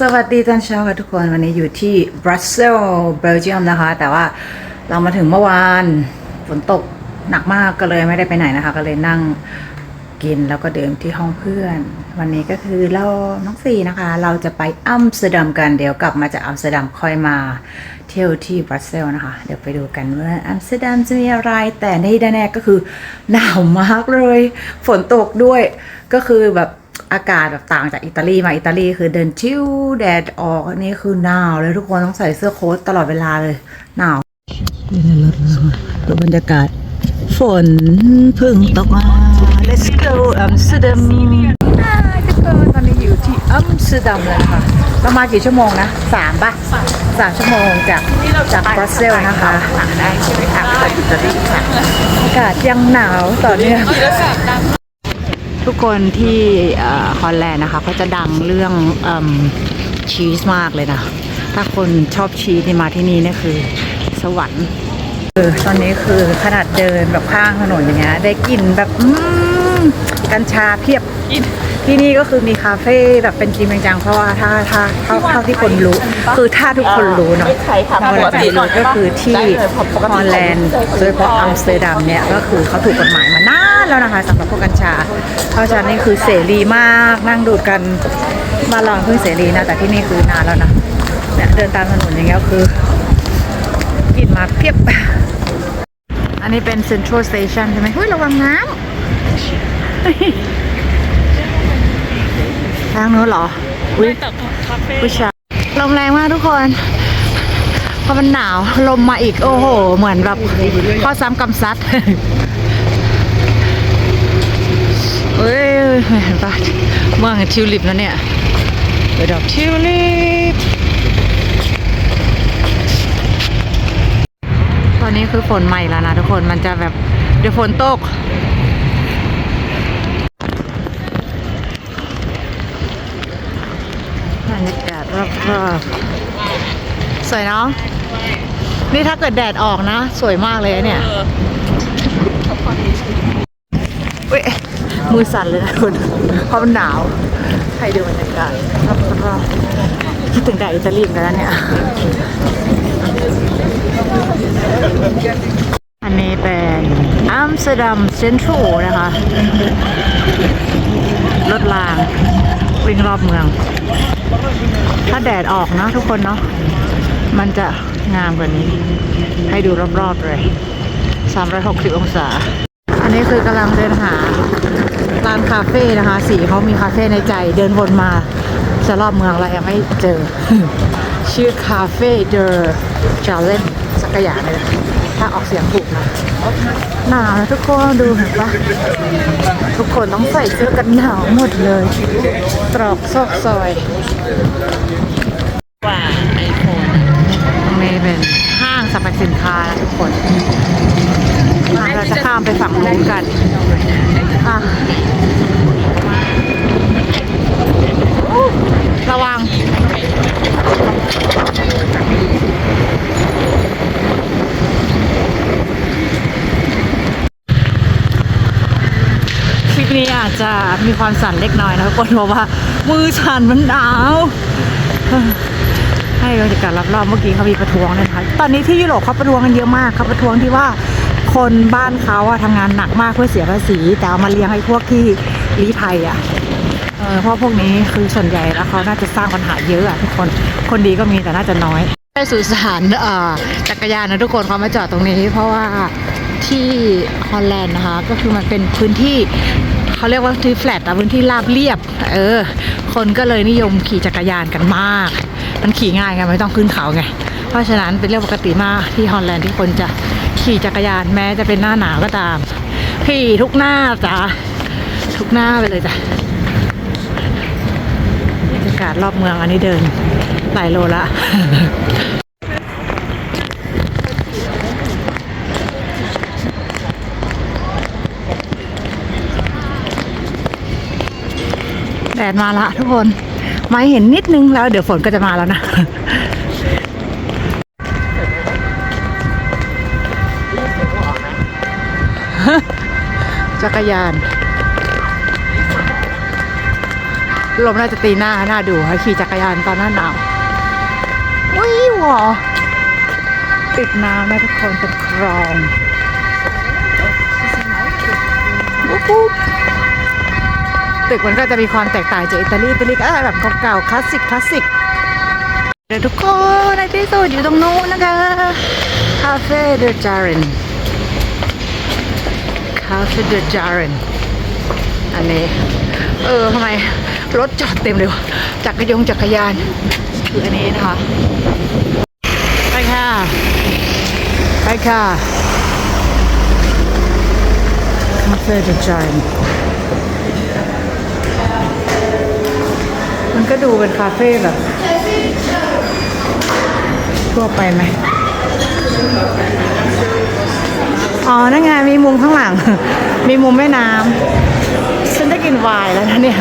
สวัสดีตอนเช้าค่ะทุกคนวันนี้อยู่ที่บรัสเซลเบลเยียมนะคะ แต่ว่าเรามาถึงเมื่อวานฝนตกหนักมากก็เลยไม่ได้ไปไหนนะคะ ก็เลยนั่งกินแล้วก็เดิมที่ห้องเพื่อน วันนี้ก็คือเราน้องสี่นะคะ เราจะไปอัมสเตอร์ดัมกันเดี๋ยวกลับมาจากอัมสเตอร์ดัมค่อยมาเที่ยวที่บรัสเซลนะคะ เดี๋ยวไปดูกันว่าอัมสเตอร์ดัมจะมีอะไรแต่ในแน่ๆก็คือหนาวมากเลย ฝนตกด้วยก็คือแบบ อากาศแบบต่างจากอิตาลีมาอิตาลีคือเดินชิวแดดออกอันนี้คือหนาวเลยทุกคนต้องใส่เสื้อโค้ทตลอดเวลาเลยหนาวอยู่ในรถดูบรรยากาศ ฝนเพึ่งตกมา let's go อัมสเตอร์ดัมทุกคนตอนนี้อยู่ที่อัมสเตอร์ดัมเลยนะคะประมาณกี่ชั่วโมงนะสามป่ะสามชั่วโมงจากจากบรัสเซลส์นะคะได้ใช่ไหมคะไม่อิตาลีค่ะอากาศยังหนาวต่อเนื่อง ทุกคนที่เอ่อฮอลแลนด์นะคะเขาจะดังเรื่องเอมชีสมากเลยนะ ถ้าคนชอบชีสนี่มาที่นี่เนี่ยคือสวรรค์เออตอนนี้คือขนาดเดินแบบข้างถนนอย่างเงี้ยได้กลิ่นแบบอืมกัญชาเพียบที่นี่ก็คือมีคาเฟ่แบบเป็นจริงเป็นจังเพราะว่าถ้าถ้าเท่าเท่าที่คนรู้ คือถ้าทุกคนรู้เนาะไม่ใช่ค่ะฮอลแลนด์ก็คือที่ฮอลแลนด์โดยเฉพาะอัมสเตอร์ดัมเนี่ยก็คือเขาถูกกฎหมายมานาน แล้วนะคะสำหรับพวกกัญชาเพราะฉะนั้นนี่คือเสรีมากนั่งดูดกันมาลองเพิ่งเสรีนะแต่ที่นี่คือนานแล้วนะเนี่ยเดินตามถนนอย่างเงี้ยคือกลิ่นมาเพียบ อันนี้เป็น Central Station ใช่ไหมเฮ้ยระวังน้ำทางนู้นเหรออุ้ยผู้ชายลมแรงมากทุกคนเพราะมันหนาวลมมาอีกโอ้โห เหมือนแบบข้อซ้ำกำซัด เฮ้ย เห็นปะเมืองทิวลิปนะเนี่ยเดอกทิวลิป ตอนนี้คือฝนใหม่แล้วนะทุกคน มันจะแบบเดี๋ยวฝนตกบรรยากาศรอบๆสวยเนาะ นี่ถ้าเกิดแดดออกนะ สวยมากเลยเนี่ย เว้ย มือสั่นเลยนะคุณเพราะมันหนาวใครดูบรรยากาศรอบๆคิดถึงแดดอิตาลีเหมือนกันนะเนี่ย อันนี้เป็นอัมสเตอร์ดัมเซ็นทรัลนะคะ รถราง วิ่งรอบเมือง ถ้าแดดออกนะทุกคนเนาะมันจะงามกว่านี้ ให้ดูรอบๆเลย 360 องศา อันนี้คือกำลังเดินหาร้านคาเฟ่นะคะ สีเขามีคาเฟ่ในใจเดินวนมาจะรอบเมืองแล้วยังไม่เจอ ชื่อคาเฟ่เดอร์จาเลนสักอย่างเลยถ้าออกเสียงถูกนะหนาวนะทุกคนดูเห็นปะทุกคนต้องใส่เสื้อกันหนาวหมดเลย ตรอกซอกซอยกว่าไอโฟนตรงนี้เป็นห้างสรรพสินค้านะทุกคน อะเราจะข้ามไปฝั่งนู้นกันอะระวังคลิปนี้อาจจะมีความสั่นเล็กน้อยนะทุกคนเพราะว่า มือสั่นมันหนาวให้บรรยากาศรอบๆเมื่อกี้เขามีประท้วงนะคะ ตอนนี้ที่ยุโรปเขาประท้วงกันเยอะมากเขาประท้วงที่ว่า คนบ้านเขาอะทำงานหนักมากเพื่อเสียภาษี แต่เอามาเลี้ยงให้พวกที่ลี้ภัยอะเออเพราะพวกนี้คือส่วนใหญ่แล้วเขาน่าจะสร้างปัญหาเยอะอะทุกคนคนดีก็มีแต่น่าจะน้อยไปสุสานจักรยานนะทุกคนเขามาจอดตรงนี้ เพราะว่าที่ฮอลแลนด์นะคะ ก็คือมันเป็นพื้นที่เขาเรียกว่าที่แฟลตอะพื้นที่ราบเรียบ เออ คนก็เลยนิยมขี่จักรยานกันมาก มันขี่ง่ายไงไม่ต้องขึ้นเขาไง เพราะฉะนั้นเป็นเรื่องปกติมากที่ฮอลแลนด์ที่คนจะขี่จักรยานแม้จะเป็นหน้าหนาวก็ตามขี่ทุกหน้าจ้ะทุกหน้าไปเลยจ้ะบรรยากาศรอบเมืองอันนี้เดินหลายโลละแดดมาละทุกคน ไม่เห็นนิดนึงแล้วเดี๋ยวฝนก็จะมาแล้วนะ จักรยาน ลมน่าจะตีหน้าหน้าดูขี่จักรยานตอนหน้าหนาววิวหรอติดน้ำนะทุกคนเป็นคลองปุ๊บตึกมันก็จะมีความแตกต่างจากอิตาลีอิตาลีก็แบบเก่าๆคลาสสิกคลาสสิกเดี๋ยวทุกคนในที่สุดอยู่ตรงนู้นนะคะ คาเฟ่เดอะจาริน คาเฟ่เดอะจารินอันนี้ เออทำไมรถจอดเต็มเลยวะจักรยงจักรยาน คืออันนี้นะคะ ไปค่ะ ไปค่ะคาเฟ่เดอะจายมันก็ดูเป็นคาเฟ่แบบทั่วไปไหม อ๋อ นั่นไง มีมุมข้างหลัง มีมุมแม่น้ำ ฉันได้กินไวน์แล้วนะเนี่ย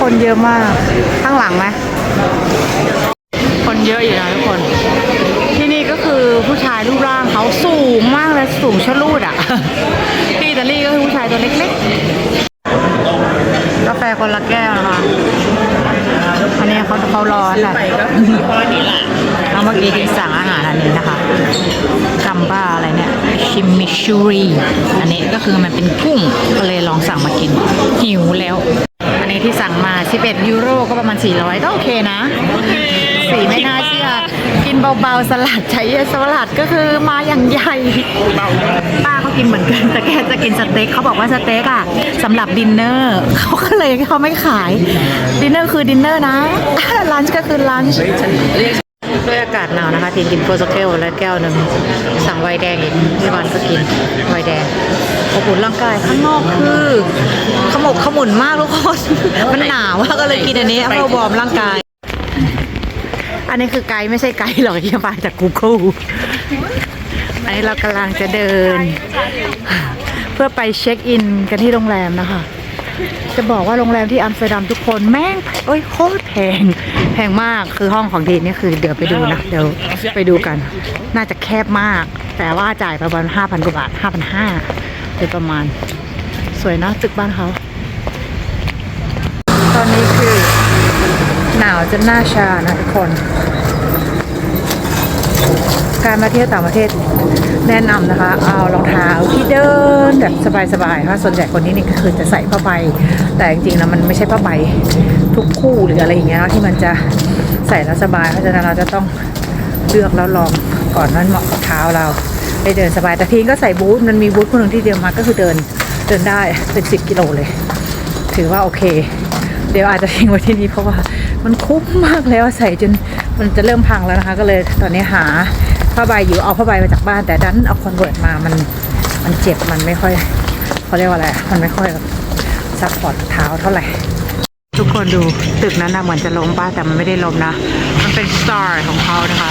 คนเยอะมาก ข้างหลังไหม คนเยอะอยู่นะทุกคน ที่นี่ก็คือผู้ชายรูปร่างเขาสูงมากเลยสูงชะลูดอะ ที่อิตาลีก็คือผู้ชายตัวเล็กๆ กาแฟคนละแก้วนะคะ อันนี้เขาเขาร้อนแหละไปก็คือยี่ห้อนี้แหละ เมื่อกี้ที่สั่งอาหารอันนี้นะคะกัมบ้าอะไรเนี่ยชิมิชูรีอันนี้ก็คือมันเป็นกุ้งก็เลยลองสั่งมากิน หิวแล้ว อันนี้ที่สั่งมา 11 ยูโรก็ประมาณ 400 ก็โอเคนะสีไม่น่าเชื่อ กินเบาๆ สลัดใช้สลัดก็คือมาอย่างใหญ่ ป้าเขากินเหมือนกัน แต่แกจะกินสเต็กเขาบอกว่าสเต็กอะสำหรับดินเนอร์เขาก็เลยเขาไม่ขาย ดินเนอร์คือดินเนอร์นะ ลันช์ก็คือลันช์ ด้วยอากาศหนาวนะคะทีนกินโฟสเกลและแก้วหนึ่งสั่งไวน์แดงอีกพี่วันก็กินไวน์แดงอบอุ่นร่างกายข้างนอกคือขมกขมุนมากทุกคนมันหนาวอะก็เลยกินอันนี้เพื่อวอร์มร่างกาย อันนี้คือไกด์ไม่ใช่ไกด์หรอกที่มาจาก Google อันนี้เรากำลังจะเดิน เพื่อไปเช็คอินกันที่โรงแรมนะคะ จะบอกว่าโรงแรมที่อัมสเตอร์ดัมทุกคนแม่งเอ้ยโคตรแพงแพงมากคือห้องของทีนี่คือเดี๋ยวไปดูนะเดี๋ยวไปดูกัน น่าจะแคบมาก แต่ว่าจ่ายประมาณห้าพันกว่าบาทห้าพันห้าโดยประมาณ สวยนะตึกบ้านเขาตอนนี้คือหนาวจนหน้าชานะทุกคน การมาเที่ยวต่างประเทศแนะนำนะคะ เอารองเท้าที่เดินแบบสบายๆเพราะส่วนใหญ่คนที่นี่ก็คือจะใส่ผ้าใบ แต่จริงๆแล้วมันไม่ใช่ผ้าใบทุกคู่หรืออะไรอย่างเงี้ยเนาะที่มันจะใส่แล้วสบาย เพราะฉะนั้นเราจะต้องเลือกแล้วลองก่อนนั้นเหมาะกับเท้าเราได้เดินสบายแต่ทีนก็ใส่บูทมันมีบูทคนหนึ่งที่เดียวมาก็คือเดินเดินได้เป็นสิบกิโลเลย ถือว่าโอเค เดี๋ยวอาจจะทิ้งไว้ที่นี่เพราะว่ามันคุ้มมากแล้วใส่จนมันจะเริ่มพังแล้วนะคะ ก็เลยตอนนี้หา ผ้าใบอยู่เอาผ้าใบมาจากบ้าน แต่ดันเอาคอนเวิร์ตมามันมันเจ็บมันไม่ค่อยเขาเรียกว่าอะไรมันไม่ค่อยซัพพอร์ตเท้าเท่าไหร่ ทุกคนดูตึกนั้นนะเหมือนจะล้มป้าแต่มันไม่ได้ล้มนะ มันเป็นสไตล์ของเขานะคะ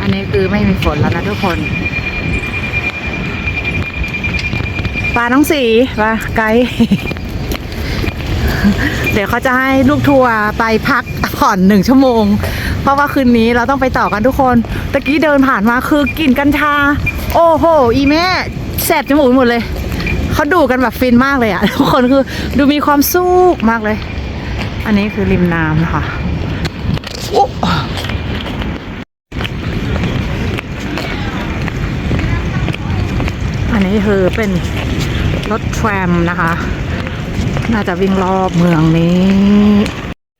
อันนี้คือไม่มีฝนแล้วนะทุกคนปลาน้องสีปลาไกด์ เดี๋ยวเขาจะให้ลูกทัวร์ไปพักผ่อนหนึ่งชั่วโมง เพราะว่าคืนนี้เราต้องไปต่อกันทุกคนตะกี้เดินผ่านมาคือกลิ่นกัญชา โอ้โห อีแม่แสบจมูกไปหมดเลยเขาดูกันแบบฟินมากเลยอะทุกคนคือดูมีความสุขมากเลย อันนี้คือริมน้ำนะคะโอ้อันนี้คือเป็นรถแทรมนะคะ น่าจะวิ่งรอบเมืองนี้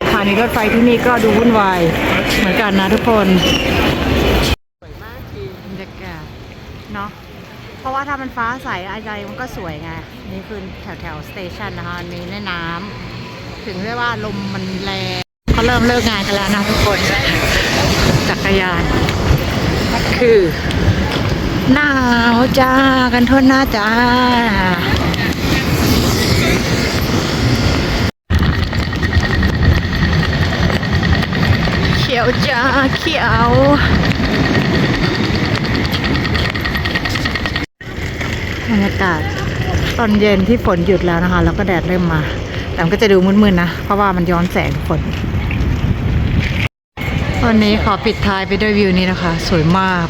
สถานีรถไฟที่นี่ก็ดูวุ่นวายเหมือนกันนะทุกคนบรรยากาศเนาะเพราะว่าถ้ามันฟ้าใสอะไรมันก็สวยไง นี่คือแถวแถวสเตชันนะคะมีแม่น้ำถึงได้ว่าลมมันแรงเขาเริ่มเลิกงานกันแล้วนะทุกคน จักรยานคือหนาวจ้ากันทนหน้าจ้า ขียวจ้าเขียว บรรยากาศตอนเย็นที่ฝนหยุดแล้วนะคะ แล้วก็แดดเริ่มมา แต่มันก็จะดูมืดๆนะ เพราะว่ามันย้อนแสงฝนวันนี้ขอปิดท้ายไปด้วยวิวนี้นะคะ สวยมาก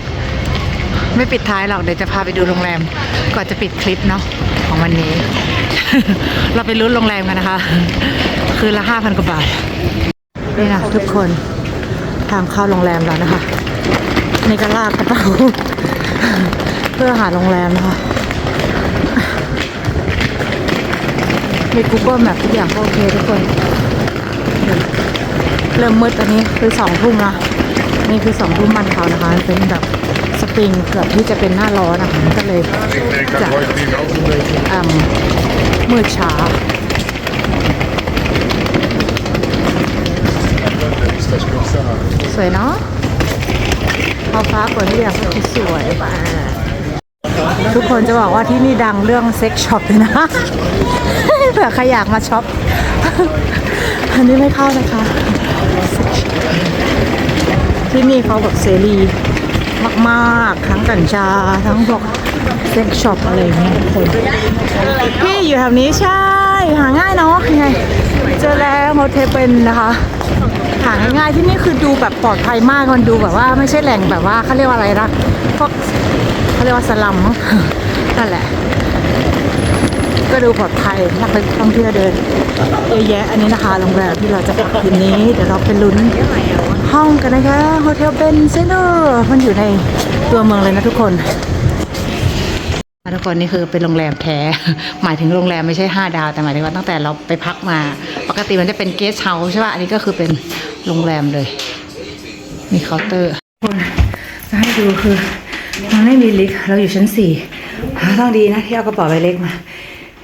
ไม่ปิดท้ายหรอกเดี๋ยวจะพาไปดูโรงแรมก่อนจะปิดคลิปเนาะของวันนี้ เราไปรุ้นโรงแรมกันนะคะ คืนละห้าพันกว่าบาทนี่นะทุกคน ทางเข้าโรงแรมแล้วนะคะนี่ก็ลากกระเป๋าเพื่อหาโรงแรมนะคะมี Google Map ทุกอย่างก็โอเคทุกคน เริ่มมืดอันนี้คือสองทุ่มนะนี่คือสองทุ่มมันเขานะคะมันเป็นแบบสปริงเกือบที่จะเป็นหน้าร้อนนะคะมันก็เลยจะอ่ำมืดช้า สวยเนาะพอฟ้าเปิดให้อยากคือสวยทุกคนจะบอกว่าที่นี่ดังเรื่องเซ็กช็อปเลยนะเผื่อใครอยากมาช็อป อันนี้ไม่เข้านะคะ ที่นี่เขาแบบเสรีมากๆ ทั้งกัญชา ทั้งพวกเซ็กช็อปอะไรอย่างเงี้ยทุกคนพี่อยู่แถวนี้ใช่ หาง่ายเนาะยังไง เจอแล้วโฮเทลเป็นนะคะ หาง่ายๆที่นี่คือดูแบบปลอดภัยมากมันดูแบบว่าไม่ใช่แหล่งแบบว่าเขาเรียกว่าอะไรนะพวกเขาเรียกว่าสลัมนั่นแหละ ก็ดูปลอดภัยนักท่องเที่ยวเดินเยอะแยะอันนี้นะคะโรงแรมที่เราจะพักคืนนี้ เดี๋ยวเราไปลุ้นห้องกันนะคะโฮเทลเบนเซโนมันอยู่ในตัวเมืองเลยนะทุกคนทุกคนนี่คือเป็นโรงแรมแท้ หมายถึงโรงแรมไม่ใช่ 5 ดาว แต่หมายถึงว่าตั้งแต่เราไปพักมา ปกติมันจะเป็นเกสต์เฮาส์ใช่ป่ะ อันนี้ก็คือเป็น โรงแรมเลย มีเคาน์เตอร์คนจะให้ดูคือ มันไม่มีลิฟต์เราอยู่ชั้นสี่ต้องดีนะที่เอากระเป๋าใบเล็กมา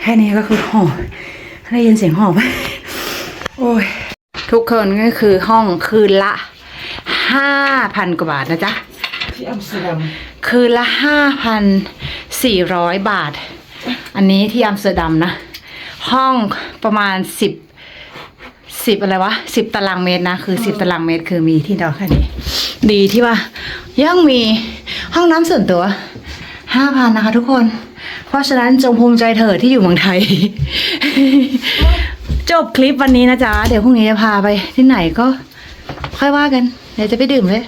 แค่นี้ก็คือหอบได้ยินเสียงหอบไหมโอ้ย ทุกคนก็คือห้องคืนละห้าพันกว่าบาทนะจ๊ะ ที่อัมสเตอร์ดัมคืนละห้าพันสี่ร้อยบาท อันนี้ที่อัมสเตอร์ดัมนะ ห้องประมาณสิบ สิบอะไรวะสิบตารางเมตรนะ คือสิบตารางเมตรคือมีที่นอนแค่นี้ ดีที่ว่า ยังมีห้องน้ำส่วนตัวห้าพันนะคะทุกคน เพราะฉะนั้นจงภูมิใจเถิดที่อยู่เมืองไทย จบคลิปวันนี้นะจ๊ะ เดี๋ยวพรุ่งนี้จะพาไปที่ไหนก็ ค่อยว่ากัน เดี๋ยวจะไปดื่มเลย